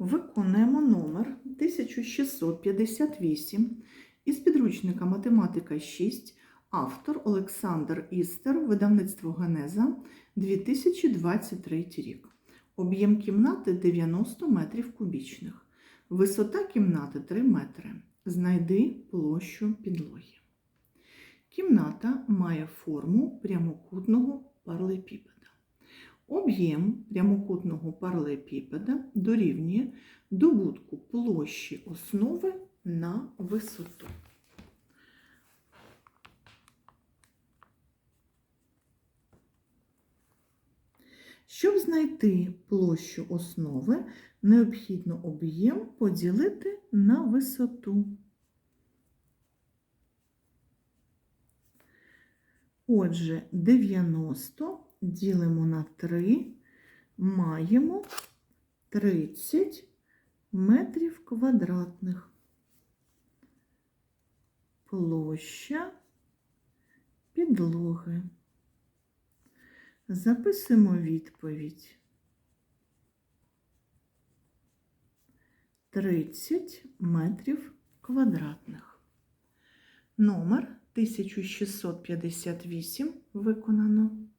Виконуємо номер 1658 із підручника Математика 6, автор Олександр Істер, видавництво Генеза, 2023 рік. Об'єм кімнати 90 метрів кубічних. Висота кімнати 3 метри. Знайди площу підлоги. Кімната має форму прямокутного паралепіпеда. Об'єм прямокутного паралепіпеда дорівнює добутку площі основи на висоту. Щоб знайти площу основи, необхідно об'єм поділити на висоту. Отже, 90 ділимо на 3, маємо 30 метрів квадратних. Площа підлоги. Записуємо відповідь. 30 метрів квадратних. Номер 1658 виконано.